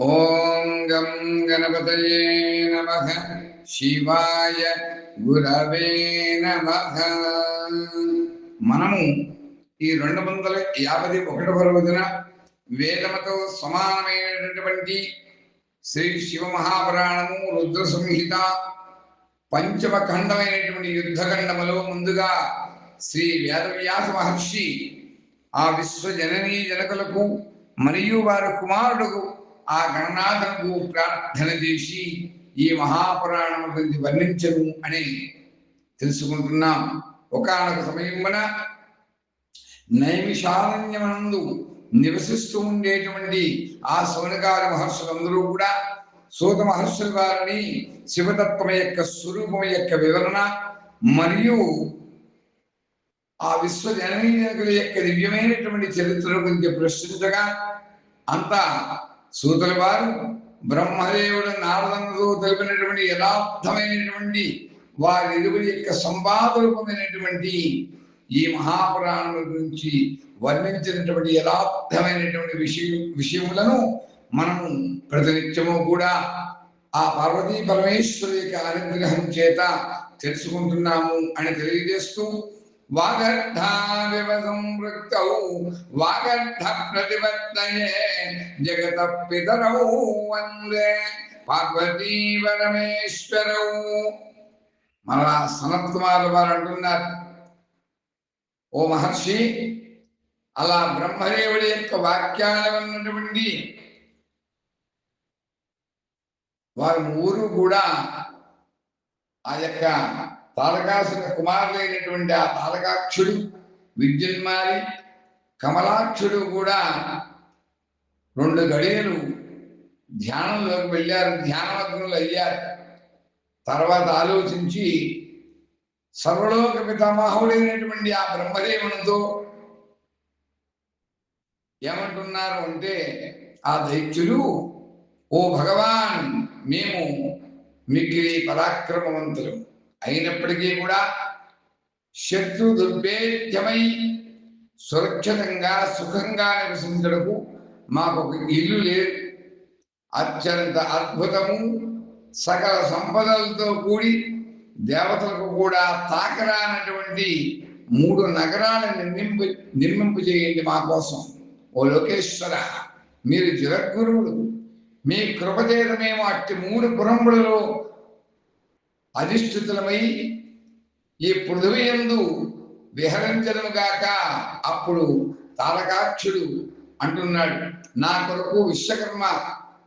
ఓం గం గణపతయే నమ. శివాయ గురవే నమ. మనము ఈ రెండు వందల యాభై ఒకటవ రోజున వేదముతో సమానమైనటువంటి శ్రీ శివ మహాపురాణము రుద్ర సంహిత పంచమ ఖండమైనటువంటి యుద్ధఖండములో ముందుగా శ్రీ వేదవ్యాస మహర్షి ఆ విశ్వజననీ జనకులకు మరియు వారి కుమారుడుకు ఆ గణనాథకు ప్రార్థన చేసి ఈ మహాపురాణం గురించి వర్ణించను అని తెలుసుకుంటున్నాం. ఒకనొక సమయమున నైమిషారణ్యమందు నివసిస్తూ ఉండేటువంటి ఆ సౌనకార మహర్షులందరూ కూడా సూత మహర్షుల వారిని శివతత్వం యొక్క స్వరూపం యొక్క వివరణ మరియు ఆ విశ్వ జననీయకుల యొక్క దివ్యమైనటువంటి చరిత్ర గురించి ప్రశ్నించగా అంతా సూతుల వారు బ్రహ్మదేవుడు నారదంతో తెలిపినటువంటి యథార్థమైనటువంటి వారి ఇరువురి యొక్క సంవాద పొందినటువంటి ఈ మహాపురాణుల గురించి వర్ణించినటువంటి యథార్థమైనటువంటి విషయం విషయములను మనము ప్రతినిత్యము కూడా ఆ పార్వతీ పరమేశ్వరు యొక్క అనుగ్రహం చేత తెలుసుకుంటున్నాము అని తెలియజేస్తూ వాగర్ధావివ సంవృక్తౌ వాగర్ధ ప్రతిపత్తయే జగత పితరౌ వందే పార్వతీ పరమేశ్వరౌ మరలా సనత్ కుమార్ వారు అంటున్నారు ఓ మహర్షి అలా బ్రహ్మదేవుడి యొక్క వాక్యాలు ఉన్నటువంటి వారి ఊరు కూడా ఆ యొక్క తారకాసుర కుమారులైనటువంటి ఆ తారకాక్షుడు విద్యున్మారి కమలాక్షుడు కూడా రెండు గడియలు ధ్యానంలోకి వెళ్ళారు ధ్యానమగ్నులు అయ్యారు. తర్వాత ఆలోచించి సర్వలోక పితామహుడైనటువంటి ఆ బ్రహ్మదేవునితో ఏమంటున్నారు అంటే ఆ దైత్యులు ఓ భగవాన్ మేము మిక్కిలి పరాక్రమవంతులు. అయినప్పటికీ కూడా శత్రు దుర్భేద్యమై సురక్షితంగా సుఖంగా నివసించడకు మాకు ఒక ఇల్లు లేదు. అత్యంత అద్భుతము. సకల సంపదలతో కూడి దేవతలకు కూడా తాకరానటువంటి మూడు నగరాలను నిర్మింపు నిర్మింపు చేయండి మా కోసం. ఓ లోకేశ్వర మీరు జగద్గురువుడు మీ కృపచేత మేము అట్టి మూడు పురంబులలో అధిష్ఠితులమై ఈ పృథివీ ఎందు విహరించడము గాక అప్పుడు తారకాక్షుడు అంటున్నాడు నా కొరకు విశ్వకర్మ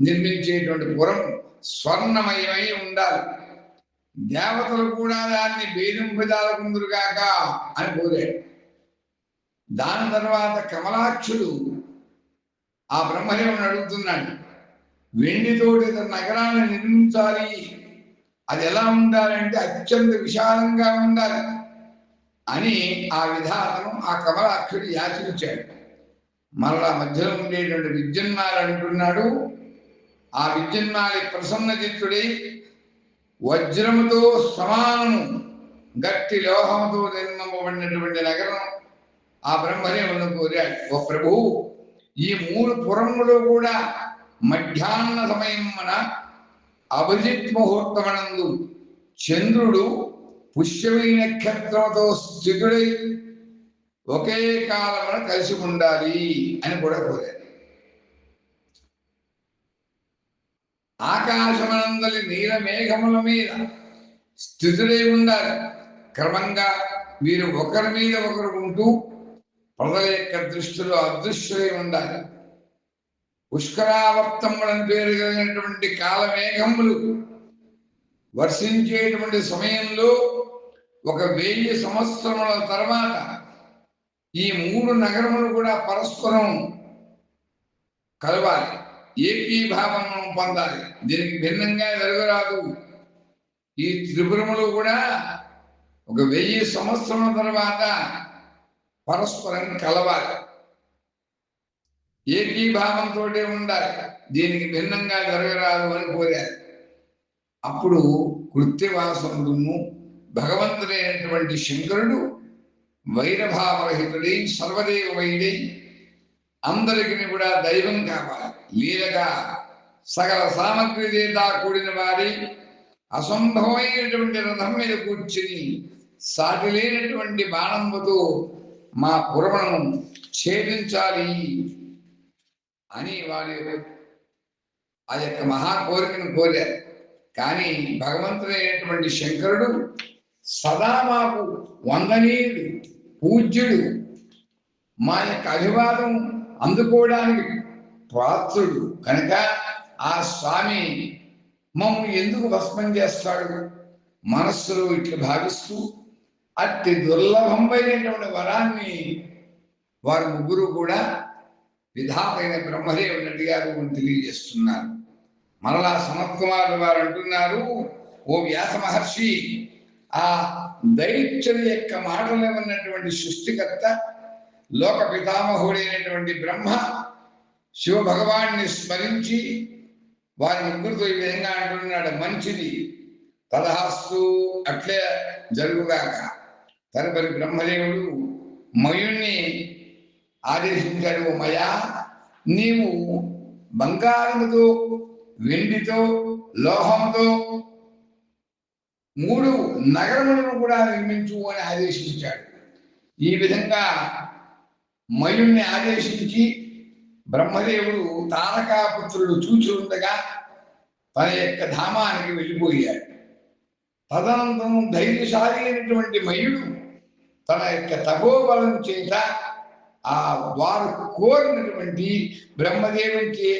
నిర్మించేటువంటి పురం స్వర్ణమయమై ఉండాలి. దేవతలు కూడా దాన్ని భేదింపజాలకుందురుగాక అని కోరాడు. దాని తర్వాత కమలాక్షుడు ఆ బ్రహ్మదేవుని అడుగుతున్నాడు వెండితోటి నగరాన్ని నిర్మించాలి. అది ఎలా ఉండాలంటే అత్యంత విశాలంగా ఉండాలి అని ఆ విధానం ఆ కమలాక్షుడు యాచించాడు. మరలా మధ్యలో ఉండేటువంటి విద్యున్మాలు అంటున్నాడు. ఆ విద్యున్మాలి ప్రసన్నచిత్తుడై వజ్రముతో సమానము గట్టి లోహముతో నిర్మింపబడినటువంటి నగరం ఆ బ్రహ్మదేవుని కోరాడు. ఓ ప్రభు ఈ మూడు పురములు కూడా మధ్యాహ్న సమయం మన అభిజిత్ ముహూర్తమనందు చంద్రుడు పుష్యమీ నక్షత్రంతో స్థితుడై ఒకే కాలమున కలిసి ఉండాలి అని కూడా కోరారు. ఆకాశమనందలి నీల మేఘముల మీద స్థితుడై ఉండాలి. క్రమంగా వీరు ఒకరి మీద ఒకరు ఉంటూ ప్రజల యొక్క దృష్టిలో అదృశ్యులై ఉండాలి. పుష్కరావర్తములని పేరు కలిగినటువంటి కాలమేఘములు వర్షించేటువంటి సమయంలో ఒక వెయ్యి సంవత్సరముల తర్వాత ఈ మూడు నగరములు కూడా పరస్పరం కలవాలి. ఏకీభావం పొందాలి. దీనికి భిన్నంగా జరగరాదు ఈ త్రిపురములు కూడా ఒక వెయ్యి సంవత్సరం తర్వాత పరస్పరం కలవాలి. ఏకీభావంతో ఉండాలి. దీనికి భిన్నంగా జరగరాదు అని కోరారు. అప్పుడు కృత్యవాసనుడును భగవంతుడైనటువంటి శంకరుడు వైరభావరహితుడై సర్వదేవమైడై అందరికి కూడా దైవం కావాలి. లీలగా సకల సామగ్రి చేత కూడిన వారి అసంభవమైనటువంటి రథం మీద కూర్చుని సాటి లేనటువంటి బాణంబతో మా పురమను ఛేదించాలి. అని వారి ఆ యొక్క మహా కోరికను కోరారు. కానీ భగవంతుడైనటువంటి శంకరుడు సదా మాకు వందనీయుడు పూజ్యుడు మా యొక్క అభివాదం అందుకోవడానికి పాత్రుడు. కనుక ఆ స్వామి మమ్మల్ని ఎందుకు భస్మం చేస్తాడు? మనస్సులో ఇట్లా భావిస్తూ అతి దుర్లభమైనటువంటి వరాన్ని వారు ముగ్గురు కూడా విధాతైన బ్రహ్మదేవుని అడిగారు అని తెలియజేస్తున్నారు. మరలా సనత్ కుమారులు వారు అంటున్నారు ఓ వ్యాస మహర్షి ఆ దైత్యుని యొక్క మాటలు ఉన్నటువంటి సృష్టికర్త లోక పితామహుడైనటువంటి బ్రహ్మ శివ భగవాన్ని స్మరించి వారి ముగ్గురితో ఈ విధంగా అంటున్నాడు మంచిది తదహాస్తు అట్లే జరుగుగాక. తదుపరి బ్రహ్మదేవుడు మయుణ్ణి ఆదేశించాడు "ఓ మయా నీవు బంగారముతో వెండితో లోహంతో మూడు నగరములను కూడా నిర్మించు అని ఆదేశించాడు. ఈ విధంగా మయుణ్ణి ఆదేశించి బ్రహ్మదేవుడు తారకాపుత్రుడు చూచి ఉండగా తన యొక్క ధామానికి వెళ్ళిపోయాడు. తదనంతరం ధైర్యశాలి అయినటువంటి మయుడు తన యొక్క తపోబలం చేత ఆ వారు కోరినటువంటి బ్రహ్మదేవునికి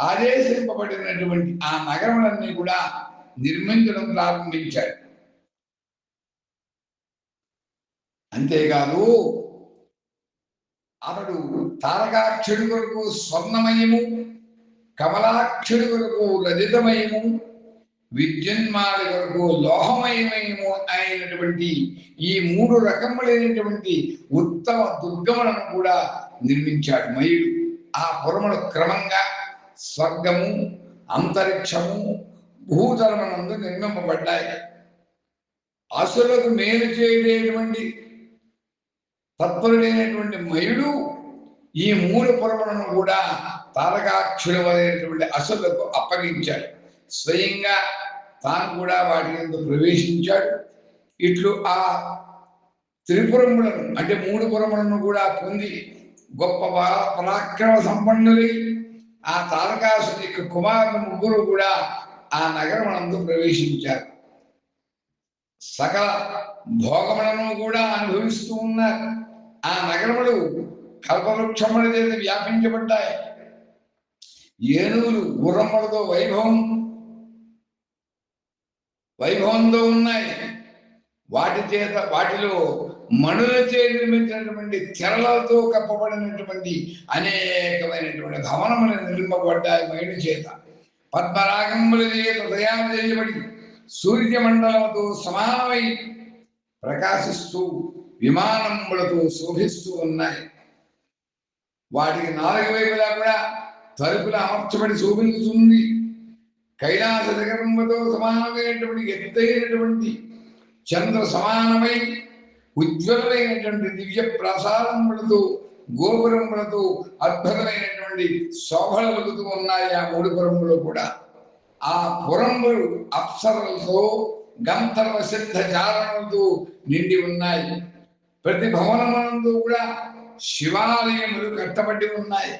ఆదేశింపబడినటువంటి ఆ నగరములన్నీ కూడా నిర్మించడం ప్రారంభించాడు అంతేకాదు అతడు తారకాక్షుడి కొరకు స్వర్ణమయము కమలాక్షుడి కొరకు రజితమయము విద్యున్మాలి వరకు లోహమయమయము అయినటువంటి ఈ మూడు రకములైనటువంటి ఉత్తమ దుర్గములను కూడా నిర్మించాడు మయుడు. ఆ పురములు క్రమంగా స్వర్గము అంతరిక్షము భూతలమునందు నిర్మింపబడ్డాయి. అసులకు మేలు చేయలేటువంటి తత్పరుడైనటువంటి మయుడు ఈ మూడు పురములను కూడా తారకాక్షుడు అనేటువంటి అసులకు అప్పగించాడు. స్వయంగా తాను కూడా వాటి కింద ప్రవేశించాడు. ఇట్లు ఆ త్రిపురములను అంటే మూడు పురములను కూడా పొంది గొప్ప పరాక్రమ సంపన్నులై ఆ తారకాసుని యొక్క కుమారులు ముగ్గురు కూడా ఆ నగరమునందు ప్రవేశించారు. సకల భోగములను కూడా అనుభవిస్తూ ఉన్నారు. ఆ నగరములు కల్పవృక్షముల చేత వ్యాపించబడ్డాయి. ఏనుగులు గుర్రములతో వైభవం వైభవంతో ఉన్నాయి. వాటి చేత వాటిలో మణులచే నిర్మించినటువంటి తెరలతో కప్పబడినటువంటి అనేకమైనటువంటి భవనములు నిర్మింపబడ్డాయి మైడు చేత. పద్మరాగముల చేత తయారు చేయబడి సూర్యమండలముతో సమానమై ప్రకాశిస్తూ విమానములతో శోభిస్తూ ఉన్నాయి. వాటికి నాలుగు వైపులా కూడా తలుపులు అమర్చబడి శోభిస్తుంది కైలాస జగరంబతో సమానమైనటువంటి ఎత్తైనటువంటి చంద్ర సమానమై ఉజ్వలమైనటువంటి దివ్య ప్రసారములతో గోపురములతో అద్భుతమైనటువంటి శోభలు ఉన్నాయి ఆ మూడు పురములు కూడా. ఆ పురములు అప్సరలతో గంధర్వ సిద్ధ చారణలతో నిండి ఉన్నాయి. ప్రతి భవనమునందు కూడా శివాలయములు కట్టబడి ఉన్నాయి.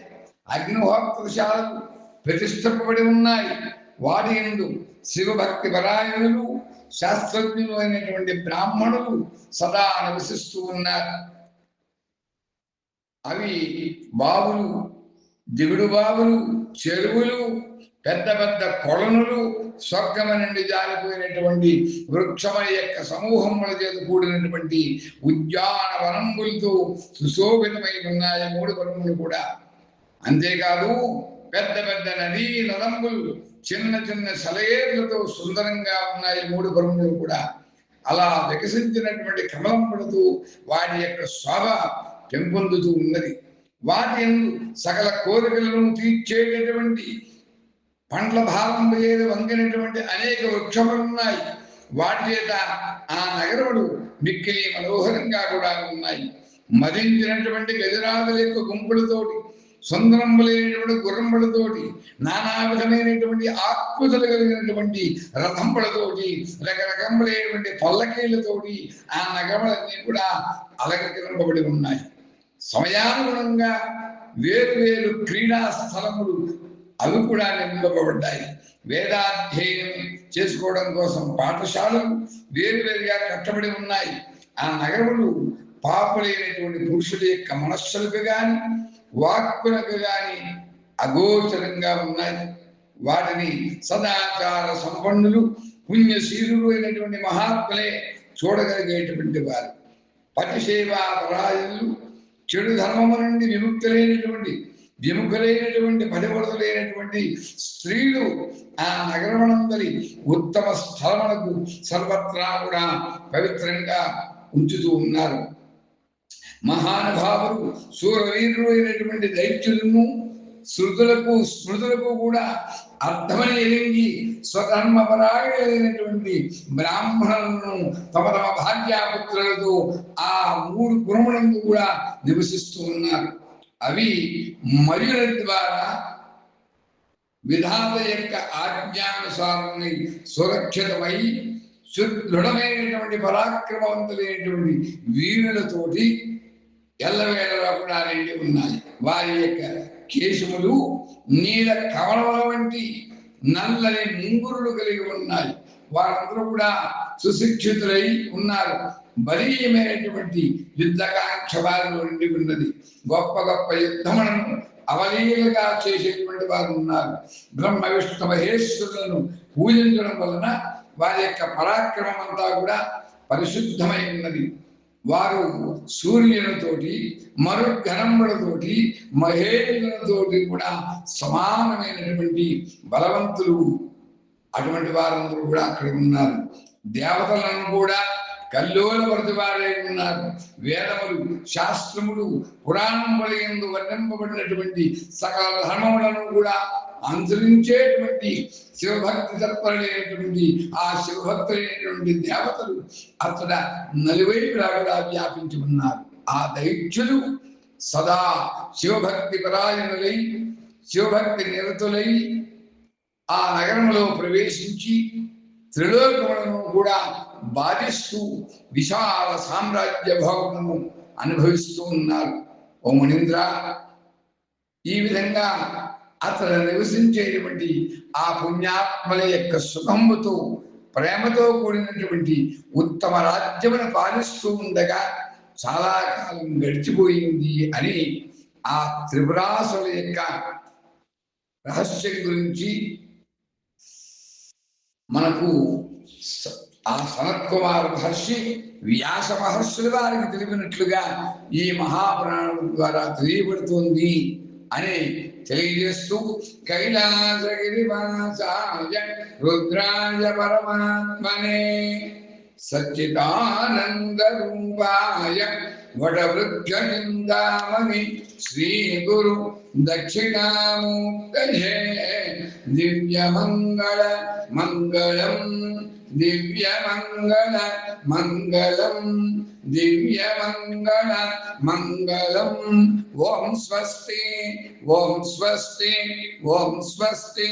అగ్నిహోత్రశాలలు ప్రతిష్టపబడి ఉన్నాయి. వాటి ఎందు శివభక్తి పరాయణులు శాస్త్రజ్ఞులు అయినటువంటి బ్రాహ్మణులు సదా నివసిస్తూ ఉన్నారు. అవి బావులు దిగుడు బావులు చెరువులు పెద్ద పెద్ద కొలనులు స్వర్గమ నుండి జారిపోయినటువంటి వృక్షముల యొక్క సమూహముల చేత కూడినటువంటి ఉద్యానవనంబులతో సుశోభితమై ఉన్నాయి మూడు వనములు కూడా. అంతేకాదు పెద్ద పెద్ద నదీ నదంబులు చిన్న చిన్న సెలయేర్లతో సుందరంగా ఉన్నాయి. మూడు వనములు కూడా అలా వికసించినటువంటి క్రమం పడుతూ వాటి యొక్క శోభ పెంపొందుతూ ఉన్నది. వాటి యందు సకల కోరికలను తీర్చేటటువంటి పండ్ల భారం ఏది వంగినటువంటి అనేక వృక్షములు ఉన్నాయి. వాటి చేత ఆ నగరములు మిక్కిలి మనోహరంగా కూడా ఉన్నాయి. మదించినటువంటి గజరాజుల యొక్క గుంపులతోటి సుందరంబులైనటువంటి గుర్రంబులతోటి నానా విధమైనటువంటి ఆకృతులు కలిగినటువంటి రథంబులతోటి రకరకములైనటువంటి పల్లకీలతోటి ఆ నగములన్నీ కూడా అలంకరింపబడి ఉన్నాయి. సమయానుగుణంగా వేరు వేరు క్రీడా స్థలములు అవి కూడా నింపబడ్డాయి వేదాధ్యయనం చేసుకోవడం కోసం పాఠశాలలు వేరు వేరుగా కట్టబడి ఉన్నాయి. ఆ నగరములు పాపులైనటువంటి పురుషుల యొక్క మనస్సులకు కానీ వాక్కులకు కానీ అగోచరంగా ఉన్నాయి. వాటిని సదాచార సంపన్నులు పుణ్యశీలులు అయినటువంటి మహాత్ములే చూడగలిగేటువంటి వారు. పతిసేవా పరాయణులు చెడు ధర్మము నుండి విముక్తులైనటువంటి విముఖులైనటువంటి పతివ్రతులైనటువంటి స్త్రీలు ఆ నగరమనందరి ఉత్తమ స్థలములకు సర్వత్రా కూడా పవిత్రంగా ఉంచుతూ ఉన్నారు. మహానుభావులు సూరవీరులు అయినటువంటి దైత్యులను శృతులకు స్మృతులకు కూడా అర్థమని ఎరింగి స్వధర్మపరాయణైనటువంటి బ్రాహ్మణులను తమ తమ భాగ్యాపుత్రులతో ఆ మూడు కురములందు కూడా నివసిస్తూ ఉన్నారు. అవి మయుల ద్వారా విధాత యొక్క ఆజ్ఞానుసారమై సురక్షితమై దృఢమైనటువంటి పరాక్రమవంతులైనటువంటి వీరులతోటి ఎల్లవేళలా కూడా నిండి ఉన్నాయి. వారి యొక్క కేశములు నీల కమలముల వంటి నల్లని ముంగురులు కలిగి ఉన్నాయి. వారందరూ కూడా సుశిక్షితులై ఉన్నారు. బలీయమైనటువంటి యుద్ధకాంక్ష వారిలో నిండి ఉన్నది. గొప్ప గొప్ప యుద్ధములను అవలీలుగా చేసేటువంటి వారు ఉన్నారు. బ్రహ్మ విష్ణు మహేశ్వరులను పూజించడం వలన వారి యొక్క పరాక్రమం అంతా కూడా పరిశుద్ధమై ఉన్నది. వారు సూర్యులతోటి మరుగణములతోటి మహేంద్రులతోటి కూడా సమానమైనటువంటి బలవంతులు. అటువంటి వారందరూ కూడా అక్కడ ఉన్నారు. దేవతలను కూడా కల్లోల వారే ఉన్నారు. వేదములు శాస్త్రములు పురాణం వలయందు వర్ణింపబడినటువంటి సకల ధర్మములను కూడా అనుసరించేటువంటి శివభక్తి తత్పరుడైనటువంటి ఆ శివభక్తులైనటువంటి దేవతలు అక్కడ నలువైపులా కూడా వ్యాపించి ఉన్నారు. ఆ దైత్యులు సదా శివభక్తి పరాయణులై శివభక్తి నిరతులై ఆ నగరంలో ప్రవేశించి త్రిలోకములను కూడా బాధిస్తూ విశాల సామ్రాజ్య భోగమును అనుభవిస్తూ ఉన్నారు. ఓ మునీంద్ర ఈ విధంగా అతను నివసించేటువంటి ఆ పుణ్యాత్మల యొక్క సుఖముతో ప్రేమతో కూడినటువంటి ఉత్తమ రాజ్యమును పాలిస్తూ ఉండగా చాలా కాలం గడిచిపోయింది అని ఆ త్రిపురాసుల యొక్క రహస్యం గురించి మనకు ఆ సనత్కుమార మహర్షి వ్యాస మహర్షుల వారికి తెలిపినట్లుగా ఈ మహాపురాణం ద్వారా తెలియబడుతుంది అని तेजस्तु कैलासगिरिवासाय रुद्राय परमात्मने सच्चिदानन्दरूपाय वटवृक्षलिङ्गामणि श्रीगुरु दक्षिणामूर्तये दिव्यमङ्गलमङ्गलम् గురు దక్షిణామూర్తయే మంగళం దివ్యమంగళ మంగళం దివ్యమంగళ మంగళం. ఓం స్వస్తి ఓం స్వస్తి ఓం స్వస్తి.